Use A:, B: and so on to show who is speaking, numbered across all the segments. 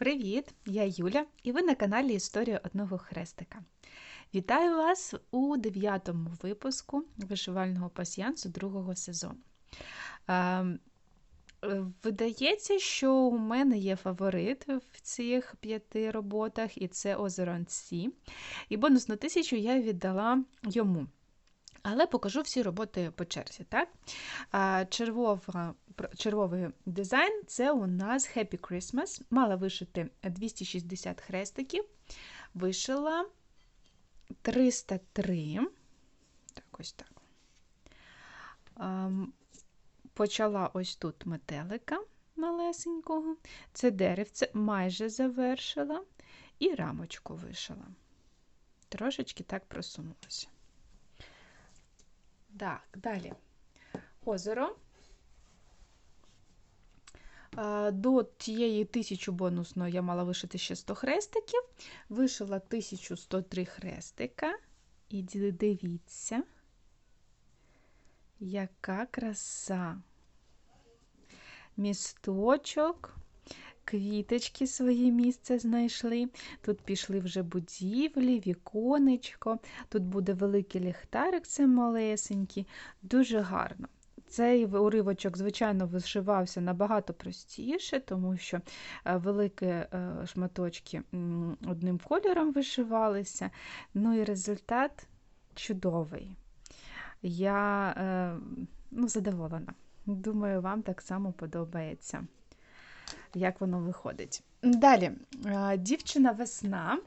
A: Привіт! Я Юля, і ви на каналі Історія одного хрестика. Вітаю вас у дев'ятому випуску вишивального пасіянсу другого сезону. Ем, видається, що у мене є фаворит в цих п'яти роботах, і це Озеро Сі. І бонусну тисячу я віддала йому. Але покажу всі роботи по черзі. Так? Червова, червовий дизайн це у нас Happy Christmas. Мала вишити 260 хрестиків, вишила 303. Так, ось так. Почала ось тут метелика малесенького. Це деревце майже завершила, і рамочку вишила. Трошечки так просунулася. Так, далі озеро. До тієї тисячі бонусної я мала вишити ще 100 хрестиків. Вишила 1103 хрестика. І дивіться, яка краса. Місточок, квіточки своє місце знайшли. Тут пішли вже будівлі, віконечко, тут буде великий ліхтарик, це малесенький, дуже гарно. Цей уривочок, звичайно, вишивався набагато простіше, тому що е, великі е, шматочки одним кольором вишивалися. Ну і результат чудовий. Я е, ну, задоволена. Думаю, вам так само подобається як воно виходить. Далі, е, дівчина весна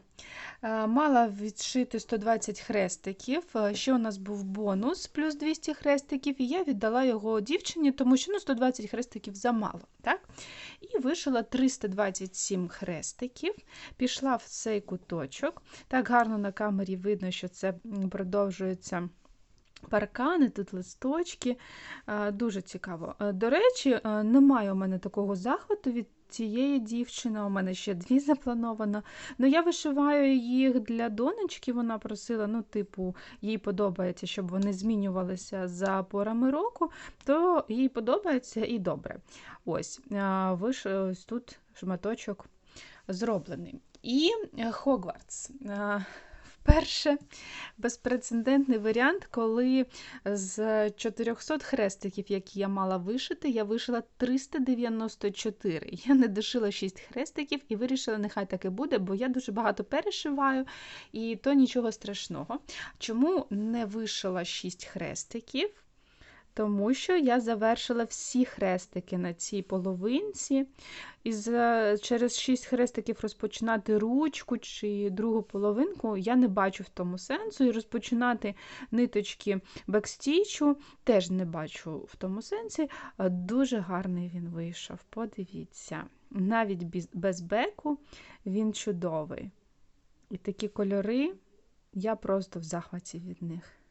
A: е, мала відшити 120 хрестиків. Е, ще у нас був бонус плюс 200 хрестиків, і я віддала його дівчині, тому що ну, 120 хрестиків замало. Так? І вишила 327 хрестиків, пішла в цей куточок. Так гарно на камері видно, що це продовжується. Паркани, тут листочки, дуже цікаво. До речі, немає у мене такого захвату від цієї дівчини. У мене ще дві заплановано. Ну, я вишиваю їх для донечки. Вона просила, ну, типу, їй подобається, щоб вони змінювалися за порами року, то їй подобається і добре. Ось, виш... ось тут шматочок зроблений. І Хогвартс. Перше безпрецедентний варіант, коли з 400 хрестиків, які я мала вишити, я вишила 394. Я не дошила 6 хрестиків і вирішила, нехай так і буде, бо я дуже багато перешиваю, і то нічого страшного. Чому не вишила 6 хрестиків? Тому що я завершила всі хрестики на цій половинці. І через 6 хрестиків розпочинати ручку чи другу половинку я не бачу в тому сенсу. І розпочинати ниточки бекстічу теж не бачу в тому сенсі. Дуже гарний він вийшов. Подивіться. Навіть без беку він чудовий. І такі кольори, я просто в захваті від них.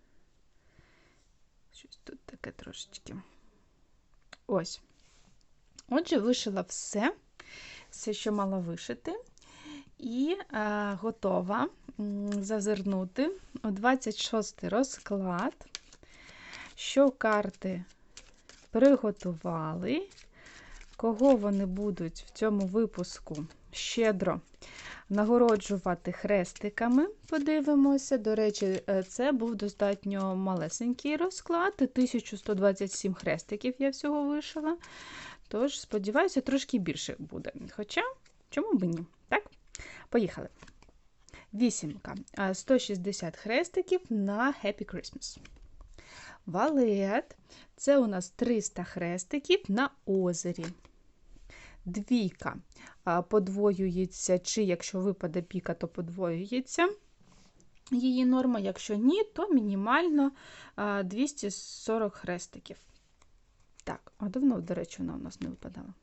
A: Щось тут таке трошечки. Ось. Отже, вишила все, все, що мала вишити, і е, готова зазирнути у 26 розклад, що карти приготували, кого вони будуть в цьому випуску щедро нагороджувати хрестиками, подивимося. До речі, е, це був достатньо малесенький розклад. 1127 хрестиків я всього вишила. Тож, сподіваюся, трошки більше буде. Хоча, чому б ні? Так? Поїхали. Вісімка. 160 хрестиків на Happy Christmas. Валет. Це у нас 300 хрестиків на озері. Двійка подвоюється, чи якщо випаде піка, то подвоюється її норма. Якщо ні, то мінімально 240 хрестиків. Так, а давно, до речі, вона у нас не випадала.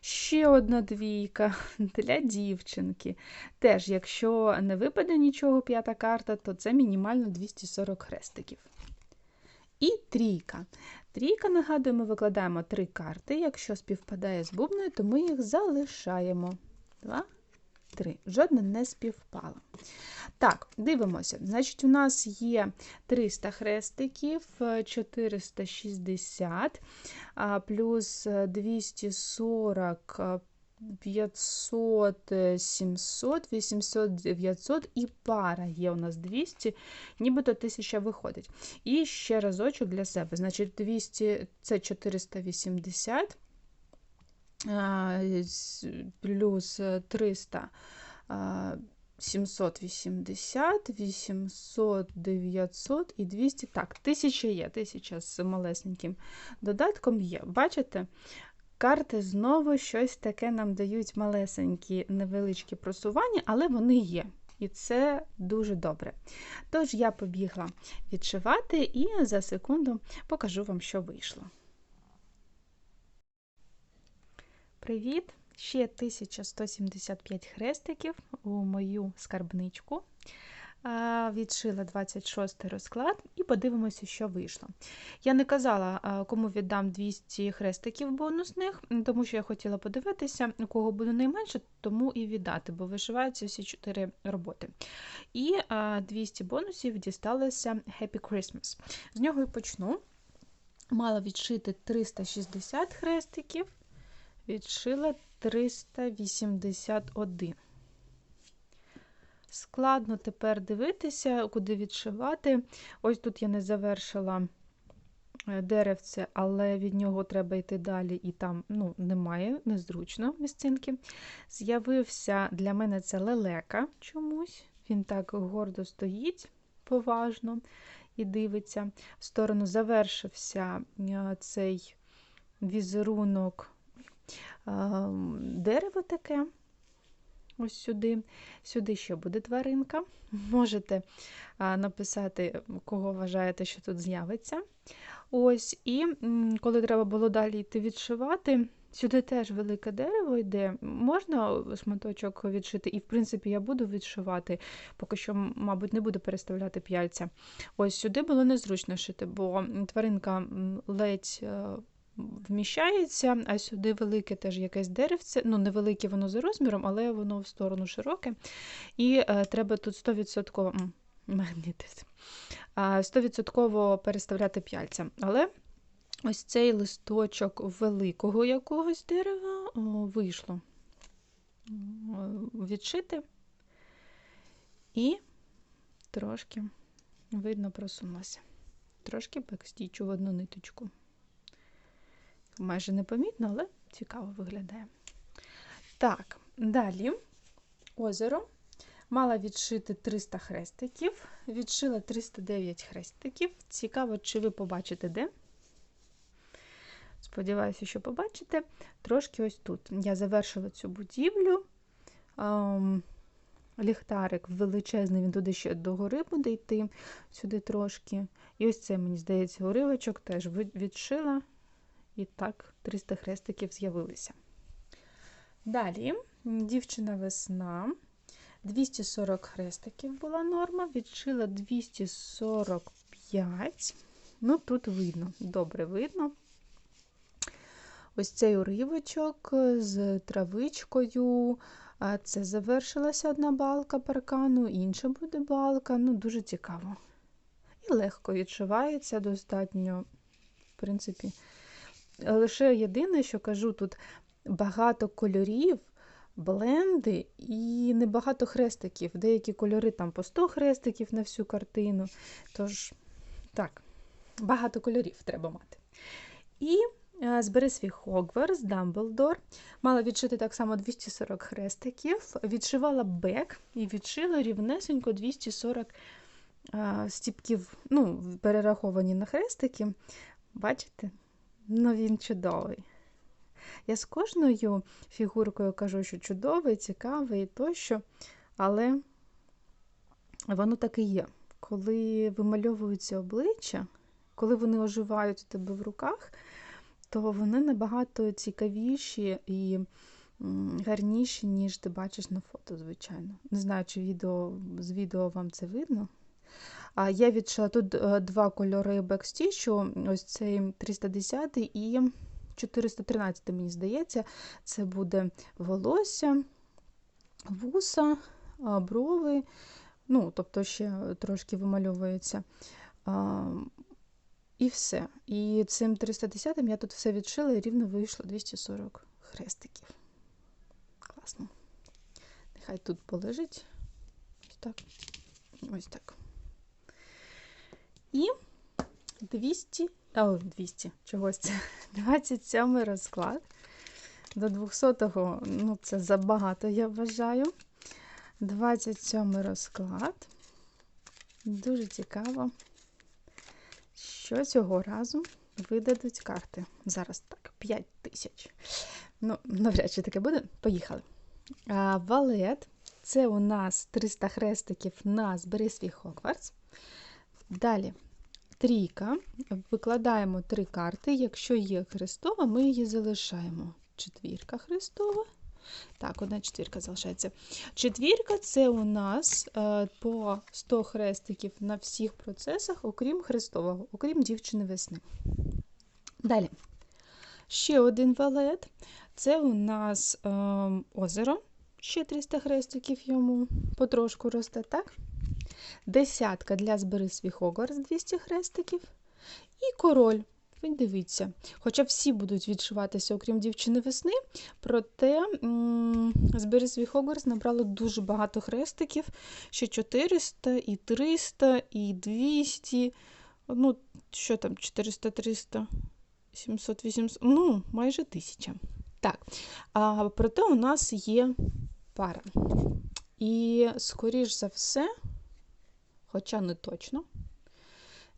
A: Ще одна двійка для дівчинки. Теж, якщо не випаде нічого п'ята карта, то це мінімально 240 хрестиків. І трійка. Трійка, нагадую, ми викладаємо три карти. Якщо співпадає з бубною, то ми їх залишаємо. Два, три. Жодна не співпала. Так, дивимося. Значить, у нас є 300 хрестиків, 460, плюс 240 500, е, 700, 800, 900 і пара є у нас 200, нібито 1000 виходить. І ще разочок для себе. Значить, 200 це 480 плюс 300. а, 780, 800, 900 і 200. Так, 1000 є, 1000 з малесеньким додатком є. Бачите? Карти знову щось таке нам дають малесенькі невеличкі просування, але вони є. І це дуже добре. Тож я побігла відшивати і за секунду покажу вам, що вийшло. Привіт! Ще 1175 хрестиків у мою скарбничку. Відшила 26 розклад і подивимося, що вийшло. Я не казала, кому віддам 200 хрестиків бонусних, тому що я хотіла подивитися, у кого буде найменше, тому і віддати, бо вишиваються всі 4 роботи. І 200 бонусів дісталося Happy Christmas. З нього і почну. Мала відшити 360 хрестиків, відшила 381. Складно тепер дивитися, куди відшивати. Ось тут я не завершила е, деревце, але від нього треба йти далі, і там ну, немає, незручно місцинки. З'явився для мене це лелека чомусь. Він так гордо стоїть поважно і дивиться. В сторону завершився е, цей візерунок е, дерево таке. Ось сюди. Сюди ще буде тваринка. Можете а, написати, кого вважаєте, що тут з'явиться. Ось, І коли треба було далі йти відшивати, сюди теж велике дерево йде. Можна шматочок відшити, і, в принципі, я буду відшивати, поки що, мабуть, не буду переставляти п'яльця. Ось сюди було незручно шити, бо тваринка ледь. Вміщається, а сюди велике теж якесь деревце. Ну, невелике воно за розміром, але воно в сторону широке. І е, треба тут 100% м, 100% переставляти п'яльця. Але ось цей листочок великого якогось дерева о, вийшло відшити. І трошки, видно, просунулося. Трошки бекстічу в одну ниточку майже непомітно, але цікаво виглядає. Так, далі озеро. Мала відшити 300 хрестиків, відшила 309 хрестиків. Цікаво, чи ви побачите де. Сподіваюся, що побачите. Трошки ось тут. Я завершила цю будівлю. Ем, ліхтарик величезний, він туди ще догори буде йти, сюди трошки. І ось це, мені здається, уривочок теж відшила. І так, 300 хрестиків з'явилися. Далі, дівчина весна. 240 хрестиків була норма, відшила 245. Ну, тут видно, добре видно. Ось цей уривочок з травичкою. Це завершилася одна балка паркану, інша буде балка. Ну, дуже цікаво. І легко відшивається достатньо, в принципі. Лише єдине, що кажу, тут багато кольорів, бленди і небагато хрестиків. Деякі кольори там по 100 хрестиків на всю картину. Тож, так, багато кольорів треба мати. І збери свій Хогвартс, Дамблдор. Мала відшити так само 240 хрестиків, відшивала бек і відшила рівнесенько 240 стіпків, ну, перераховані на хрестики. Бачите? Ну, він чудовий. Я з кожною фігуркою кажу, що чудовий, цікавий тощо, але воно так і є. Коли вимальовуються обличчя, коли вони оживають у тебе в руках, то вони набагато цікавіші і гарніші, ніж ти бачиш на фото, звичайно. Не знаю, чи відео, з відео вам це видно. Я відшила тут е, два кольори бекстічу, ось цей 310 і 413, мені здається, це буде волосся, вуса, брови, ну, тобто ще трошки вимальовується. І все. І цим 310 я тут все відшила і рівно вийшло 240 хрестиків. класно. Нехай тут полежить. Ось так. Ось так. І 200, о, 200, чогось це, 27 розклад. До 200-го, ну, це забагато, я вважаю. 27 розклад. Дуже цікаво, що цього разу видадуть карти. Зараз так, 5 тисяч. Ну, навряд чи таке буде. Поїхали. А, Валет це у нас 300 хрестиків на збери свій Хогвартс. Далі трійка. Викладаємо три карти. Якщо є Христова, ми її залишаємо. Четвірка Христова. Так, одна четвірка залишається. Четвірка це у нас е, по 100 хрестиків на всіх процесах, окрім Христового, окрім дівчини весни. Далі. Ще один валет. Це у нас е, озеро. Ще 300 хрестиків йому потрошку росте, так? Десятка для збери свій Хогвартс 200 хрестиків. І король. Ви дивіться. Хоча всі будуть відшиватися, окрім дівчини весни, проте збери свій Хогвартс набрало дуже багато хрестиків. Ще 400, і 300, і 200. Ну, що там, 400, 300, 700, 800, ну, майже 1000. Так. А проте у нас є пара. І, скоріш за все, хоча не точно,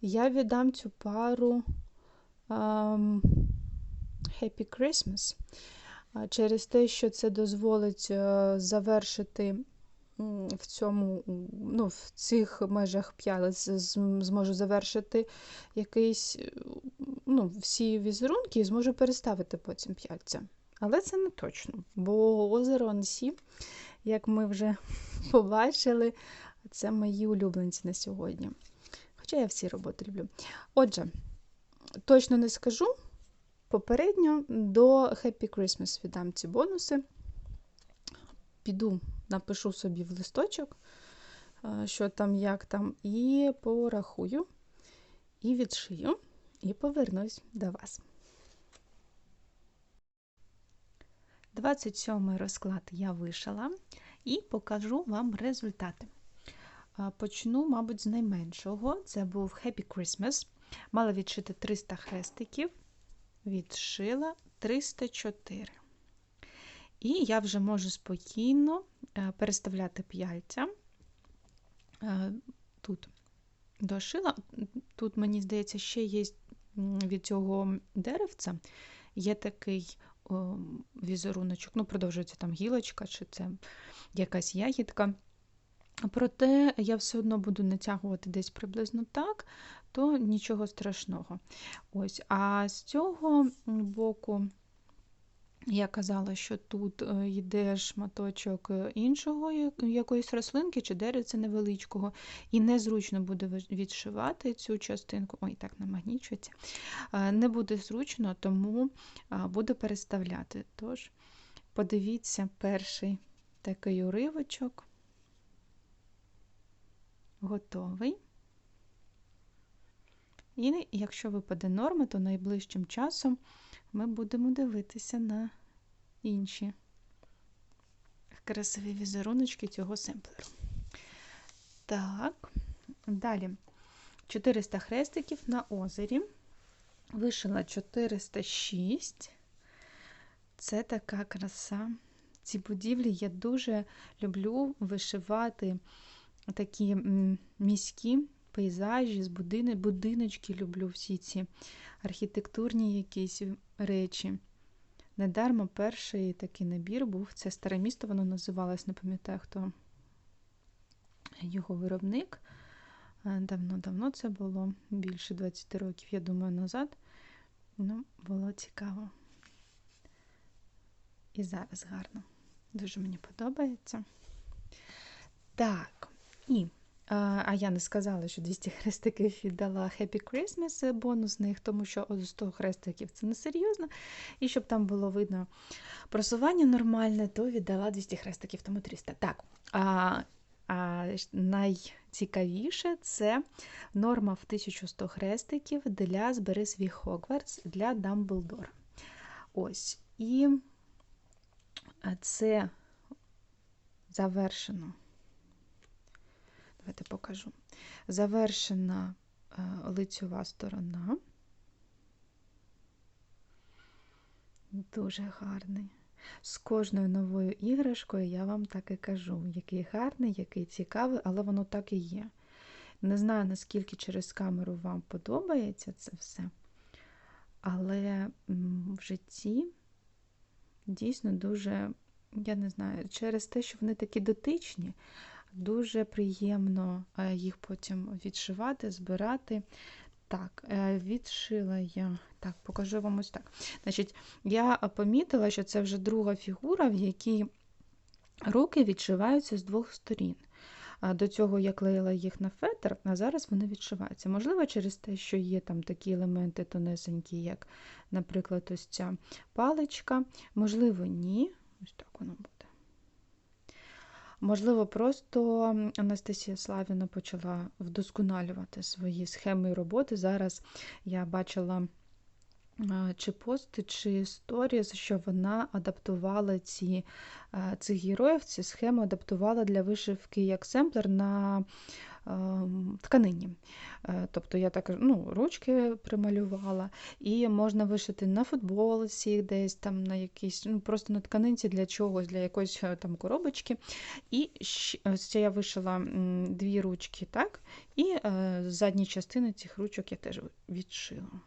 A: я віддам цю пару um, Happy Christmas через те, що це дозволить е, завершити в цьому, ну, в цих межах п'ялиць зможу завершити якийсь, ну, всі візерунки і зможу переставити потім п'яльця. Але це не точно, бо озеро Ансі, як ми вже побачили, це мої улюбленці на сьогодні. Хоча я всі роботи люблю. Отже, точно не скажу. Попередньо до Happy Christmas віддам ці бонуси. Піду, напишу собі в листочок, е, що там, як там, і порахую, і відшию, і повернусь до вас. 27 розклад я вишила і покажу вам результати. Почну, мабуть, з найменшого. Це був Happy Christmas. Мала відшити 300 хрестиків, відшила 304. І я вже можу спокійно е, переставляти п'яльця. Е, тут дошила. Тут, мені здається, ще є від цього деревця є такий візеруночок, ну, продовжується там гілочка, чи це якась ягідка. Проте я все одно буду натягувати десь приблизно так, то нічого страшного. Ось, А з цього боку я казала, що тут е, йде шматочок е, іншого якоїсь рослинки чи деревця невеличкого, і незручно буде відшивати цю частинку. Ой, так намагнічується. Е, не буде зручно, тому буду переставляти. Тож, подивіться, перший такий уривочок. Готовий. І якщо випаде норма, то найближчим часом ми будемо дивитися на інші красиві візеруночки цього семплеру. Так, далі 400 хрестиків на озері. Вишила 406. Це така краса. Ці будівлі я дуже люблю вишивати такі міські пейзажі з будини, будиночки люблю всі ці архітектурні якісь речі. Недармо перший такий набір був. Це старе місто, воно називалось, не пам'ятаю, хто його виробник. Давно-давно це було, більше 20 років, я думаю, назад. Ну, було цікаво. І зараз гарно. Дуже мені подобається. Так, і а я не сказала, що 200 хрестиків віддала Happy Christmas бонус них, тому що 100 хрестиків це не серйозно. І щоб там було видно просування нормальне, то віддала 200 хрестиків, тому 300. Так. А, а найцікавіше це норма в 1100 хрестиків для збери свій Хогвартс для Дамблдора. Ось. І це завершено. Давайте покажу. Завершена е, лицьова сторона. Дуже гарний. З кожною новою іграшкою я вам так і кажу, який гарний, який цікавий, але воно так і є. Не знаю, наскільки через камеру вам подобається це все, але в житті дійсно дуже, я не знаю, через те, що вони такі дотичні, дуже приємно е, їх потім відшивати, збирати. Так, е, відшила я. Так, покажу вам ось так. Значить, Я помітила, що це вже друга фігура, в якій руки відшиваються з двох сторін. До цього я клеїла їх на фетр, а зараз вони відшиваються. Можливо, через те, що є там такі елементи тонесенькі, як, наприклад, ось ця паличка. Можливо, ні. Ось так воно. Можливо, просто Анастасія Славіна почала вдосконалювати свої схеми роботи. Зараз я бачила чи пости, чи сторіс, що вона адаптувала ці, цих героїв, ці схеми адаптувала для вишивки як семплер на тканині. Е, тобто я так ну, ручки прималювала, і можна вишити на футболці, десь там на якійсь, ну просто на тканинці для чогось, для якоїсь е, там коробочки. І ось я вишила дві ручки, так, і е, з частини цих ручок я теж відшила.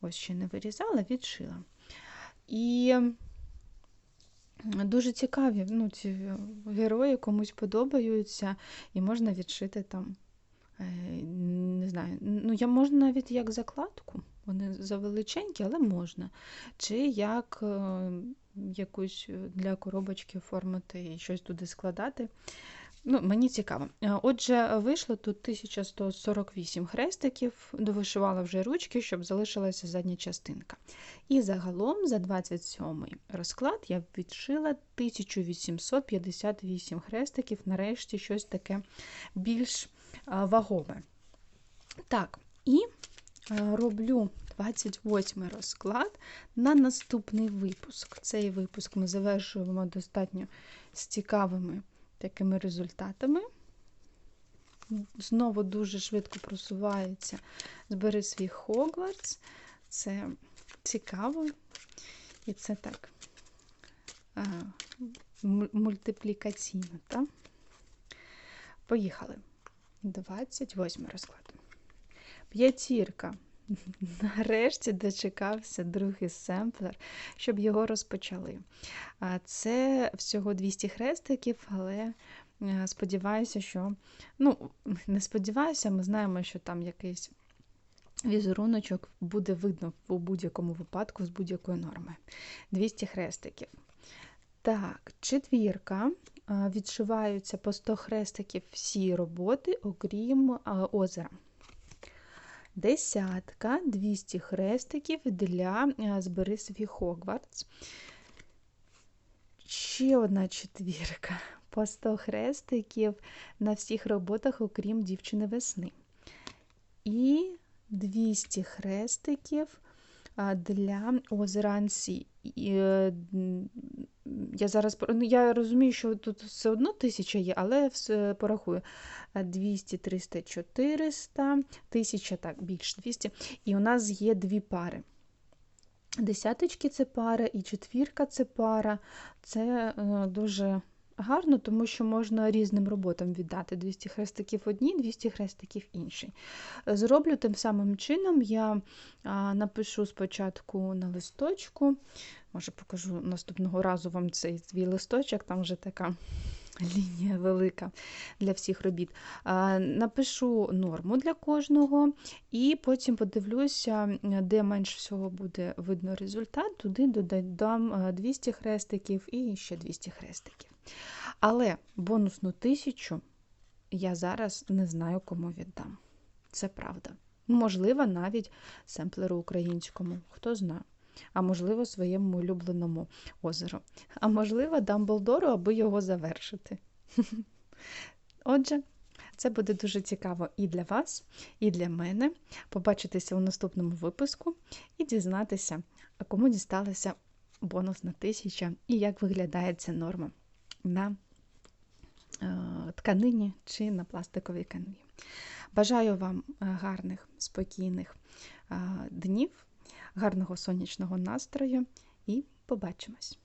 A: Ось ще не вирізала, відшила. І дуже цікаві, ну, ці герої комусь подобаються, і можна відшити там, е, не знаю, ну, я можна навіть як закладку, вони завеличенькі, але можна. Чи як е, якусь для коробочки оформити і щось туди складати. Ну, Мені цікаво. Е, отже, вийшло тут 1148 хрестиків, довишивала вже ручки, щоб залишилася задня частинка. І загалом за 27-й розклад я відшила 1858 хрестиків, нарешті щось таке більш вагоме. Так, і роблю 28 розклад на наступний випуск. Цей випуск ми завершуємо достатньо з цікавими такими результатами. Знову дуже швидко просувається. Збери свій Хогвартс. Це цікаво. І це так а, мультиплікаційно. Так? Поїхали. 28 розклад. П'ятірка. Нарешті дочекався другий семплер, щоб його розпочали. Це всього 200 хрестиків, але е, сподіваюся, що ну, не сподіваюся, ми знаємо, що там якийсь візеруночок буде видно у будь-якому випадку з будь-якої норми. 200 хрестиків. Так, четвірка. Відшиваються по 100 хрестиків всі роботи, окрім озера десятка, 200 хрестиків для е, збери свій Хогвартс. Ще одна четвірка. По 100 хрестиків на всіх роботах, окрім дівчини весни. І 200 хрестиків для озера Ансі. Е, я зараз ну, я розумію, що тут все одно тисяча є, але все порахую. 200, 300, 400, 1000, так, більш 200. І у нас є дві пари. Десяточки це пара, і четвірка це пара. Це е, дуже гарно, тому що можна різним роботам віддати 200 хрестиків одній, 200 хрестиків іншій. Зроблю тим самим чином, я напишу спочатку на листочку, може покажу наступного разу вам цей свій листочок, там вже така. Лінія велика для всіх робіт. Напишу норму для кожного, і потім подивлюся, де менше всього буде видно результат, туди додам 200 хрестиків і ще 200 хрестиків. Але бонусну тисячу я зараз не знаю, кому віддам. Це правда. Можливо, навіть семплеру українському, хто знає. А можливо, своєму улюбленому озеру. А можливо, Дамблдору, аби його завершити. Отже, це буде дуже цікаво і для вас, і для мене побачитися у наступному випуску і дізнатися, кому дісталася бонусна тисяча і як виглядає ця норма на е, тканині чи на пластиковій канві. Бажаю вам е, гарних, спокійних е, днів, гарного сонячного настрою і побачимось!